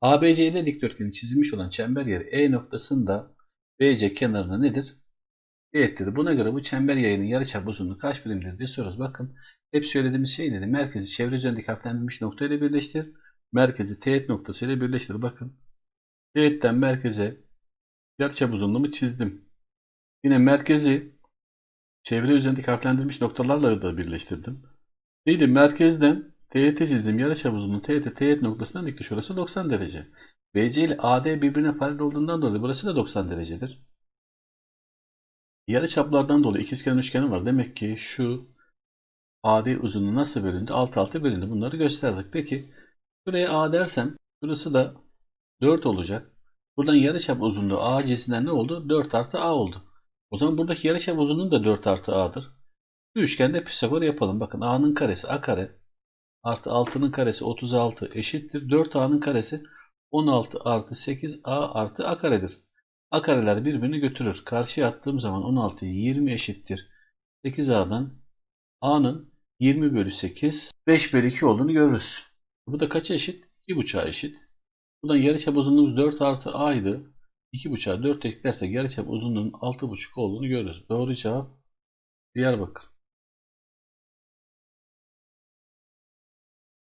ABC'de dikdörtgeni çizilmiş olan çember yeri E noktasında BC kenarına nedir? Teğettir. Buna göre bu çember yayının yarıçap uzunluğu kaç birimdir diye soruyoruz. Bakın hep söylediğimiz şey neydi? Merkezi çevre üzerindeki harflendirilmiş nokta ile birleştir. Merkezi teğet noktası ile birleştir. Bakın teğetten merkeze yarıçap uzunluğumu çizdim. Yine merkezi çevre üzerindeki harflendirilmiş noktalarla da birleştirdim. Neydi? Merkezden teğete çizdim. Yarıçap uzunluğu teğete teğet noktasından dikti. Şurası 90 derece. BC ile AD birbirine paralel olduğundan dolayı burası da 90 derecedir. Yarı çaplardan dolayı ikizkenar üçgeni var. Demek ki şu AD uzunluğu nasıl bölündü? Alt alta bölündü. Bunları gösterdik. Peki şuraya A dersem burası da 4 olacak. Buradan yarıçap uzunluğu A cinsinden ne oldu? 4 artı A oldu. O zaman buradaki yarıçap uzunluğu da 4 artı A'dır. Bu üçgende Pisagor yapalım. Bakın A'nın karesi A kare artı 6'nın karesi 36 eşittir. 4A'nın karesi 16 artı 8A artı A karedir. A kareler birbirini götürür. Karşıya attığım zaman 16 20 eşittir. 8A'dan A'nın 20 bölü 8 5 bölü 2 olduğunu görürüz. Bu da kaça eşit? 2,5'a eşit. Buradan yarıçap uzunluğumuz 4 artı A'ydı. 2,5'a 4 eklersek yarıçap uzunluğunun 6,5 olduğunu görürüz. Doğru cevap Diyarbakır.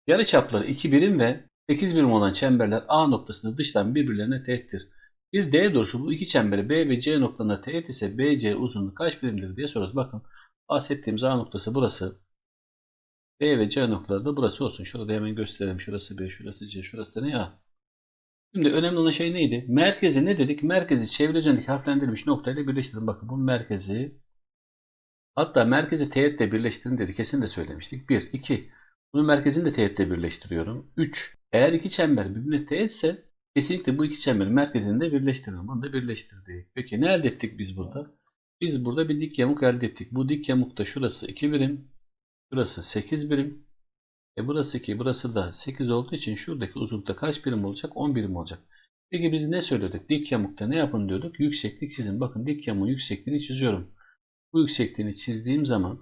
Yarıçapları 2 birim ve 8 birim olan çemberler A noktasında dıştan birbirlerine teğettir. Bir D doğrusu bu iki çemberi B ve C noktalarına teğet ise BC uzunluğu kaç birimdir diye soruyoruz. Bakın bahsettiğimiz A noktası burası. B ve C noktaları da burası olsun. Şurada hemen gösterelim. Şurası B, şurası C, şurası da ne A. Şimdi önemli olan şey neydi? Merkezi ne dedik? Merkezi çevre üzerindeki harflendirilmiş noktayla birleştirin. Bakın bu merkezi hatta merkezi teğetle birleştirin dedi. Kesin de söylemiştik. 1, 2. Bunun merkezini de teğetle birleştiriyorum. 3. Eğer iki çember birbirine teğetse kesinlikle bu iki çemberin merkezini de birleştirelim. Bunu da birleştirdik. Peki ne elde ettik biz burada? Biz burada bir dik yamuk elde ettik. Bu dik yamukta şurası 2 birim. Şurası 8 birim. E burası 2, burası da 8 olduğu için şuradaki uzunlukta kaç birim olacak? 10 birim olacak. Peki biz ne söyledik? Dik yamukta ne yapın diyorduk? Yükseklik çizin. Bakın dik yamuğun yüksekliğini çiziyorum. Bu yüksekliğini çizdiğim zaman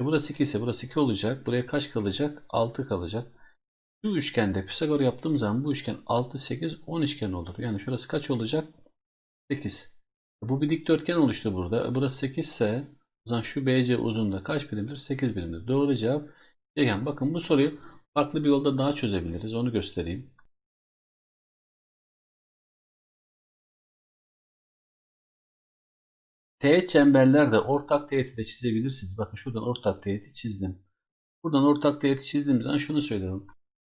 e burası 2 ise burası 2 olacak. Buraya kaç kalacak? 6 kalacak. Şu üçgende Pisagor yaptığım zaman bu üçgen 6, 8, 10 üçgen olur. Yani şurası kaç olacak? 8. Bu bir dikdörtgen oluştu burada. E Burası 8 ise o zaman şu BC uzunluğu kaç birimdir? 8 birimdir. Doğru cevap Ceyhan. Bakın bu soruyu farklı bir yolda daha çözebiliriz. Onu göstereyim. Teğet çemberlerde ortak teğeti de çizebilirsiniz. Bakın şuradan ortak teğeti çizdim. Buradan ortak teğeti çizdiğim zaman şunu söylüyorum.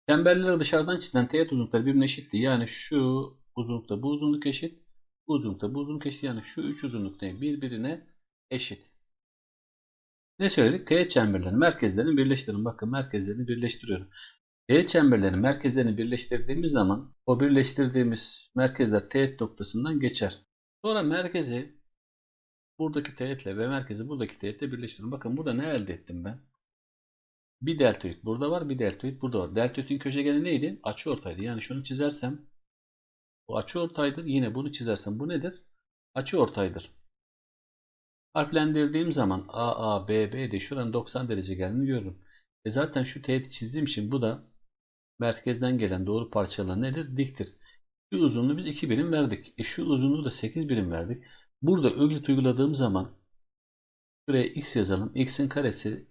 Çemberlere dışarıdan çizilen teğet uzunlukları birbirine eşitti. Yani şu uzunlukta bu uzunluk eşit. Bu uzunlukta bu uzunluk eşit. Yani şu üç uzunluk ne? birbirine eşit. Ne söyledik? Teğet çemberlerin merkezlerini birleştirin. Bakın merkezlerini birleştiriyorum. Teğet çemberlerin merkezlerini birleştirdiğimiz zaman o birleştirdiğimiz merkezler teğet noktasından geçer. Sonra merkezi buradaki teğetle ve merkezi buradaki teğetle birleştiriyorum. Bakın burada ne elde ettim ben? Bir deltoid burada var, bir deltoid burada var. Deltoidin köşegeni neydi? Açıortaydı. Yani şunu çizersem bu açıortaydır. Yine bunu çizersem bu nedir? Açıortaydır. Harflendirdiğim zaman A, A, B, B de şuranın 90 derece geldiğini görürüm. E zaten şu teğeti çizdiğim için bu da merkezden gelen doğru parçalar nedir? Diktir. Şu uzunluğu biz 2 birim verdik. E şu uzunluğu da 8 birim verdik. Burada öglit uyguladığım zaman şuraya x yazalım. x'in karesi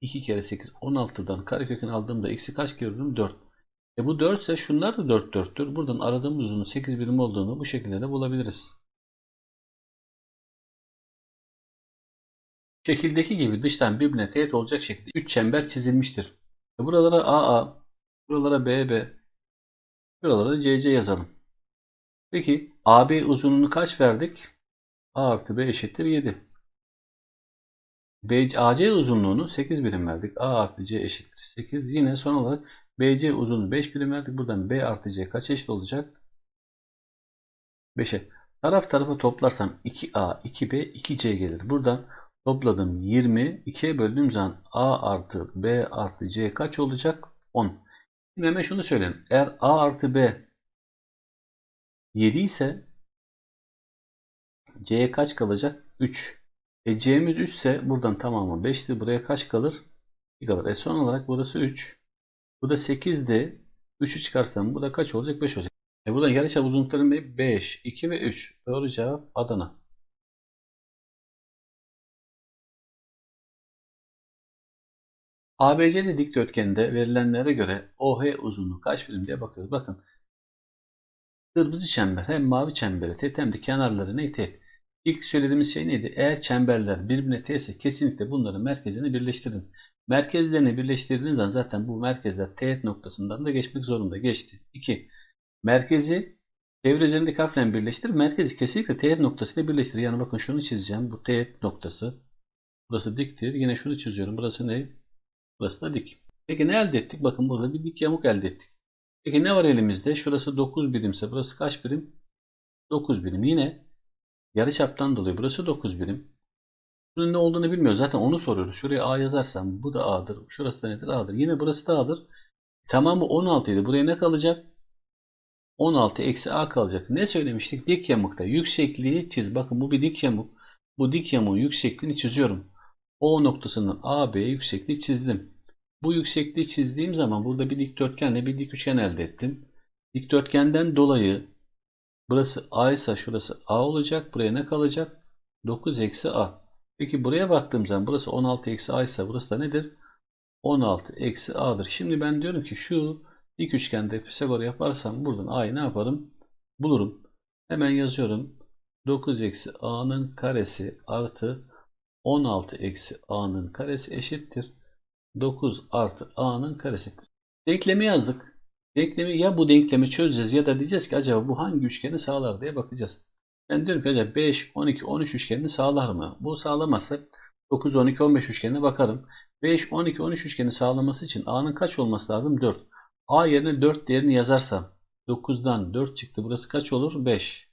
2 kere 8 16'dan karekökünü aldığımda x'i kaç görürüm? 4. E bu 4 ise şunlar da 4 4'tür. Buradan aradığımız uzunluğun 8 birim olduğunu bu şekilde de bulabiliriz. Şekildeki gibi dıştan birbirine teğet olacak şekilde 3 çember çizilmiştir. E buralara AA, buralara BB, buralara CC yazalım. Peki AB uzunluğunu kaç verdik? A artı B eşittir 7. BC, AC uzunluğunu 8 birim verdik. A artı C eşittir 8. Yine son olarak BC uzunluğu 5 birim verdik. Buradan B artı C kaç eşit olacak? 5'e. Taraf tarafa toplarsam 2A, 2B, 2C gelir. Buradan topladım 20. 2'ye böldüğüm zaman A artı B artı C kaç olacak? 10. Şimdi hemen şunu söyleyeyim. Eğer A artı B 7 ise C'ye kaç kalacak? 3. E C'miz 3 ise buradan tamamı 5'ti. Buraya kaç kalır? 2 kalır. E son olarak burası 3. Bu da 8'di. 3'ü çıkarsam bu da kaç olacak? 5 olacak. E buradan yarıçap uzunlukları ne? 5, 2 ve 3. Doğru cevap Adana. ABC'li dikdörtgende verilenlere göre OH uzunluğu kaç birim diye bakıyoruz. Bakın. Kırmızı çember hem mavi çembere teğet hem de kenarları ne teğet. İlk söylediğimiz şey neydi? Eğer çemberler birbirine teğetse kesinlikle bunların merkezini birleştirin. Merkezlerini birleştirdiğiniz zaman zaten bu merkezler teğet noktasından da geçmek zorunda. Geçti. 2. Merkezi çevre üzerindeki harfle birleştir. Merkezi kesinlikle teğet noktasıyla birleştir. Yani bakın şunu çizeceğim. Bu teğet noktası. Burası diktir. Yine şunu çiziyorum. Burası ne? Burası da dik. Peki ne elde ettik? Bakın burada bir dik yamuk elde ettik. Peki ne var elimizde? Şurası 9 birimse burası kaç birim? 9 birim. Yine yarıçaptan dolayı burası 9 birim. Bunun ne olduğunu bilmiyoruz. Zaten onu soruyoruz. Şuraya A yazarsam bu da A'dır. Şurası da nedir? A'dır. Yine burası da A'dır. Tamamı 16 idi. Buraya ne kalacak? 16 eksi A kalacak. Ne söylemiştik? Dik yamukta yüksekliği çiz. Bakın bu bir dik yamuk. Bu dik yamuğun yüksekliğini çiziyorum. O noktasından AB'ye yüksekliği çizdim. Bu yüksekliği çizdiğim zaman burada bir dikdörtgenle bir dik üçgen elde ettim. Dikdörtgenden dolayı burası A ise şurası A olacak. Buraya ne kalacak? 9 eksi A. Peki buraya baktığım zaman burası 16 eksi A ise burası da nedir? 16 eksi A'dır. Şimdi ben diyorum ki şu dik üçgende Pisagor yaparsam buradan A'yı ne yaparım? Bulurum. Hemen yazıyorum. 9 eksi A'nın karesi artı 16 eksi A'nın karesi eşittir. 9 artı A'nın karesi. Denklemi yazdık. Denklemi ya bu denklemi çözeceğiz ya da diyeceğiz ki acaba bu hangi üçgeni sağlar diye bakacağız. Ben diyorum ki acaba 5, 12, 13 üçgenini sağlar mı? Bu sağlamazsa 9, 12, 15 üçgenine bakarım. 5, 12, 13 üçgeni sağlaması için A'nın kaç olması lazım? 4. A yerine 4 değerini yazarsam 9'dan 4 çıktı. Burası kaç olur? 5.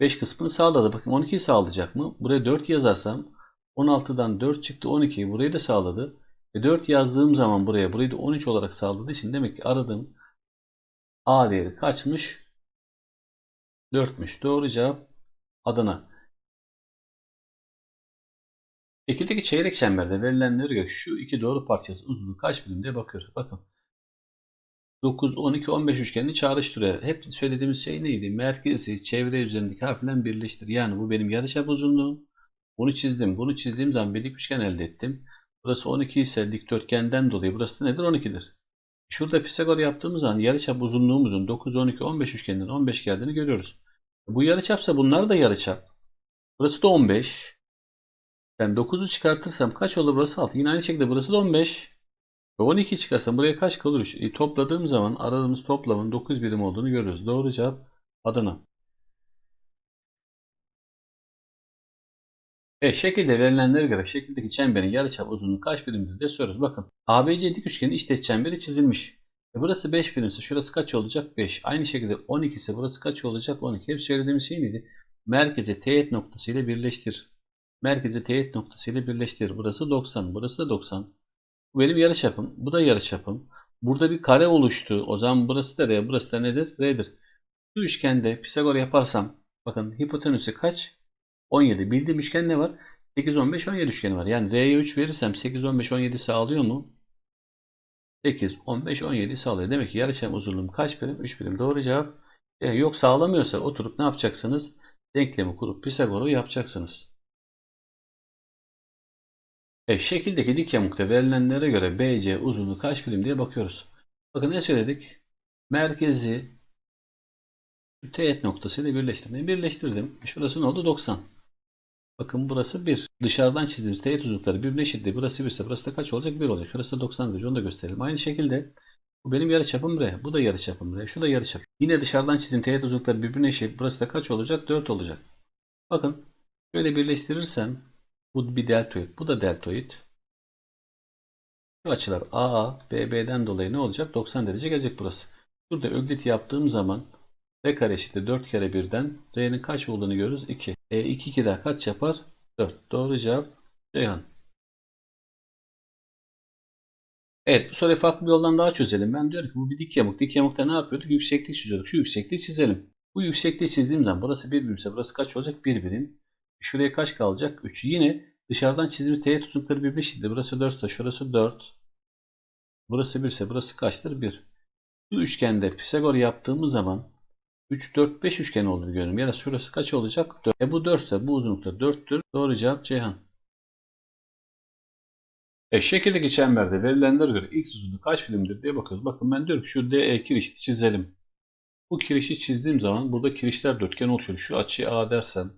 5 kısmını sağladı. Bakın 12'yi sağlayacak mı? Buraya 4 yazarsam 16'dan 4 çıktı 12'yi burayı da sağladı. E 4 yazdığım zaman buraya burayı da 13 olarak sağladığı için demek ki aradığım A değeri kaçmış? 4'müş. Doğru cevap Adana. Şekildeki çeyrek çemberde verilenlere göre şu iki doğru parçası uzunluğu kaç birim diye bakıyoruz. Bakın. 9, 12, 15 üçgenini çağrıştırıyor. Hep söylediğimiz şey neydi? Merkezi çevre üzerindeki harfle birleştir. Yani bu benim yarıçap uzunluğum. Bunu çizdim. Bunu çizdiğim zaman bir dik üçgen elde ettim. Burası 12 ise dikdörtgenden dolayı burası da nedir? 12'dir. Şurada Pisagor yaptığımız zaman yarıçap uzunluğumuzun 9, 12, 15 üçgeninden 15 geldiğini görüyoruz. Bu yarıçapsa bunlar da yarıçap. Burası da 15. Ben 9'u çıkartırsam kaç olur burası 6. Yine aynı şekilde burası da 15. Ve 12 çıkarsam buraya kaç kalır? 3. E, topladığım zaman aradığımız toplamın 9 birim olduğunu görüyoruz. Doğru cevap Adana. Evet şekilde verilenlere göre şekildeki çemberin yarıçap uzunluğu kaç birimdir diye soruyoruz. Bakın ABC dik üçgenin iç çemberi çizilmiş. E burası 5 birimse şurası kaç olacak? 5. Aynı şekilde 12 ise burası kaç olacak? 12. Hep söylediğimiz şey neydi? Merkeze teğet noktasıyla birleştir. Merkeze teğet noktasıyla birleştir. Burası 90. Burası da 90. Bu benim yarıçapım. Bu da yarıçapım. Burada bir kare oluştu. O zaman burası da R. Burası da nedir? R'dir. Şu üçgende Pisagor yaparsam bakın hipotenüsü kaç? 17. Bildiğim üçgen ne var? 8, 15, 17 üçgeni var. Yani R'ye 3 verirsem 8, 15, 17 sağlıyor mu? 8, 15, 17 sağlıyor. Demek ki yarıçap uzunluğum kaç birim? 3 birim. Doğru cevap. E, yok sağlamıyorsa oturup ne yapacaksınız? Denklemi kurup Pisagor'u yapacaksınız. E, şekildeki dik yamukta verilenlere göre BC uzunluğu kaç birim diye bakıyoruz. Bakın ne söyledik? Merkezi teğet noktasıyla birleştirdim. Birleştirdim. Şurası ne oldu? 90. Bakın burası 1. Dışarıdan çizdiğimiz teğet uzunlukları birbirine eşitti. Burası 1 ise burası da kaç olacak? 1 olacak. Şurası da 90 derece. Onu da gösterelim. Aynı şekilde bu benim yarıçapım R. Bu da yarıçapım R. Şu da yarıçap. Yine dışarıdan çizdiğim teğet uzunlukları birbirine eşit. Burası da kaç olacak? 4 olacak. Bakın şöyle birleştirirsem bu bir deltoid. Bu da deltoid. Şu açılar AA, BB'den dolayı ne olacak? 90 derece gelecek burası. Burada öglit yaptığım zaman R kare eşittir 4 kere 1'den R'nin kaç olduğunu görürüz? 2. E 2 2 daha kaç yapar? 4. Doğru cevap Ceyhan. Evet bu soruyu farklı bir yoldan daha çözelim. Ben diyorum ki bu bir dik yamuk. Dik yamukta ne yapıyorduk? Yükseklik çiziyorduk. Şu yüksekliği çizelim. Bu yüksekliği çizdiğim zaman burası 1 birimse burası kaç olacak? 1 birim. Şuraya kaç kalacak? 3. Yine dışarıdan çizdiğimiz teğet uzunlukları birbirine eşittir. Burası 4 ise şurası 4. Burası 1 ise burası kaçtır? 1. Bu üçgende Pisagor yaptığımız zaman 3, 4, 5 üçgen olduğunu görüyorum. Yani şurası kaç olacak? 4. E bu 4 ise bu uzunlukta 4'tür. Doğru cevap Ceyhan. E şekildeki çemberde verilenlere göre x uzunluğu kaç birimdir diye bakıyoruz. Bakın ben diyorum ki şu DE kirişi çizelim. Bu kirişi çizdiğim zaman burada kirişler dörtgen oluşuyor. Şu açıyı A dersem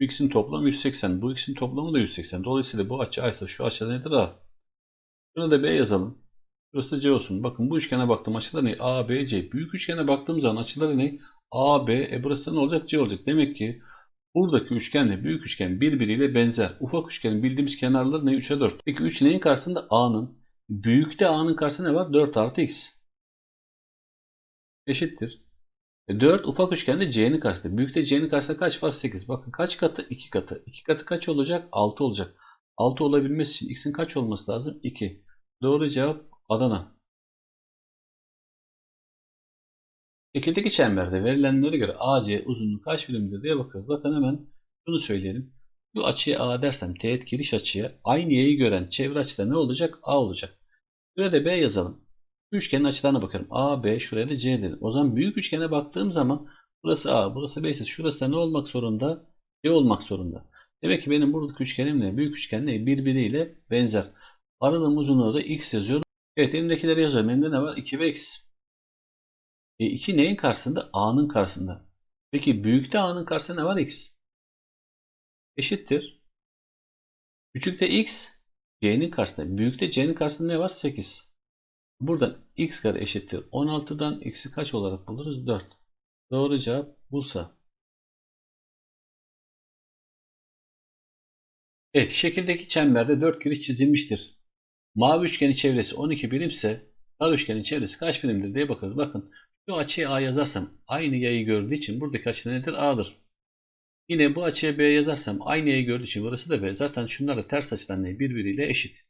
bu x'in toplamı 180. Bu x'in toplamı da 180. Dolayısıyla bu açı A ise şu açı nedir A? Şuna da B yazalım. Burası da C olsun. Bakın bu üçgene baktım açılar ne? A, B, C. Büyük üçgene baktığım zaman açıları ne? A, B. E burası ne olacak? C olacak. Demek ki buradaki üçgenle büyük üçgen birbiriyle benzer. Ufak üçgenin bildiğimiz kenarları ne? 3'e 4. Peki 3 neyin karşısında? A'nın. Büyükte A'nın karşısında ne var? 4 artı X. Eşittir. E 4 ufak üçgende C'nin karşısında. Büyükte C'nin karşısında kaç var? 8. Bakın kaç katı? 2 katı. 2 katı kaç olacak? 6 olacak. 6 olabilmesi için X'in kaç olması lazım? 2. Doğru cevap Adana. Şekildeki çemberde verilenlere göre AC uzunluğu kaç birimdir diye bakıyoruz. Bakın hemen şunu söyleyelim. Bu açıya A dersem teğet giriş açıya aynı yayı gören çevre açıda ne olacak? A olacak. Buraya da B yazalım. Bu üçgenin açılarına bakarım. A, B, şuraya da C dedim. O zaman büyük üçgene baktığım zaman burası A, burası B ise şurası da ne olmak zorunda? C olmak zorunda. Demek ki benim buradaki üçgenimle büyük üçgen ne? Birbiriyle benzer. Aralığım uzunluğu da X yazıyorum. Evet elimdekileri yazıyorum. Elimde ne var? 2 ve X. E 2 neyin karşısında? A'nın karşısında. Peki büyükte A'nın karşısında ne var? X. Eşittir. Küçükte X C'nin karşısında. Büyükte C'nin karşısında ne var? 8. Buradan X kare eşittir. 16'dan X'i kaç olarak buluruz? 4. Doğru cevap Bursa. Evet şekildeki çemberde 4 giriş çizilmiştir. Mavi üçgenin çevresi 12 birimse sarı üçgenin çevresi kaç birimdir diye bakıyoruz. Bakın şu açıya A yazarsam aynı yayı gördüğü için buradaki açı nedir? A'dır. Yine bu açıya B yazarsam aynı yayı gördüğü için burası da B. Zaten şunlar da ters açıdan ne? Birbiriyle eşit.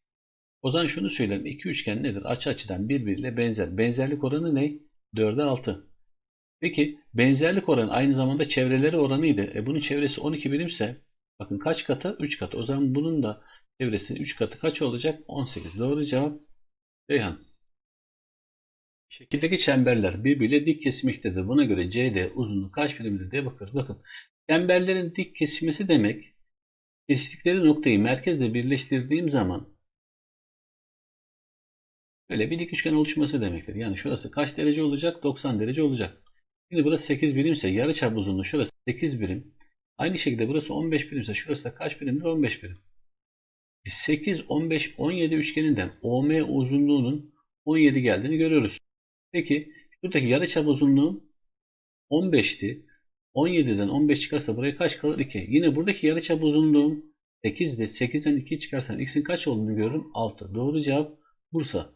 O zaman şunu söylerim. İki üçgen nedir? Açı açıdan birbiriyle benzer. Benzerlik oranı ne? 4'e 6. Peki benzerlik oranı aynı zamanda çevreleri oranıydı. E bunun çevresi 12 birimse bakın kaç katı? 3 katı. O zaman bunun da çevresi 3 katı kaç olacak? 18. Doğru cevap Ceyhan. Şekildeki çemberler birbiriyle dik kesmektedir. Buna göre CD uzunluğu kaç birimdir diye bakıyoruz. Bakın çemberlerin dik kesişmesi demek kestikleri noktayı merkezle birleştirdiğim zaman böyle bir dik üçgen oluşması demektir. Yani şurası kaç derece olacak? 90 derece olacak. Şimdi burası 8 birimse yarıçap uzunluğu şurası 8 birim. Aynı şekilde burası 15 birimse şurası da kaç birimdir? 15 birim. 8, 15, 17 üçgeninden OM uzunluğunun 17 geldiğini görüyoruz. Peki şuradaki yarıçap uzunluğu 15'ti. 17'den 15 çıkarsa buraya kaç kalır? 2. Yine buradaki yarıçap uzunluğum 8'di. 8'den 2 çıkarsan x'in kaç olduğunu görürüm? 6. Doğru cevap Bursa.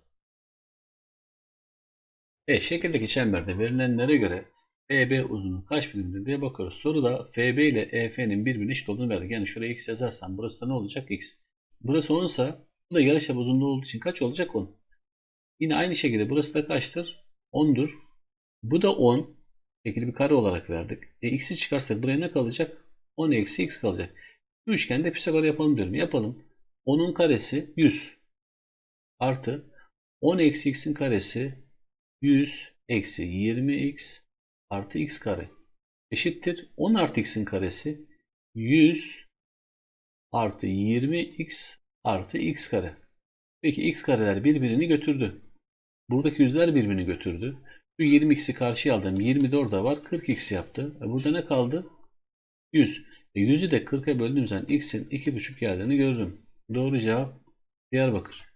E şekildeki çemberde verilenlere göre EB uzunluğu kaç birimdir diye bakıyoruz. Soruda FB ile EF'nin birbirine eşit olduğunu verdik. Yani şuraya x yazarsam burası da ne olacak? x. Burası 10 ise bu da yarıçap uzunluğu olduğu için kaç olacak? 10. Yine aynı şekilde burası da kaçtır? 10'dur. Bu da 10. Şekil bir kare olarak verdik. E, x'i çıkarsak buraya ne kalacak? 10 eksi x kalacak. Bu üçgende Pisagor yapalım diyorum. Yapalım. 10'un karesi 100. Artı 10 eksi x'in karesi 100 eksi 20x artı x kare. Eşittir. 10 artı x'in karesi 100 artı 20x artı x kare. Peki x kareler birbirini götürdü. Buradaki yüzler birbirini götürdü. Şu 20x'i karşıya aldım. 20 de orada var. 40x yaptı. E burada ne kaldı? 100. E 100'ü de 40'a böldüğüm zaman x'in 2,5 geldiğini gördüm. Doğru cevap Diyarbakır.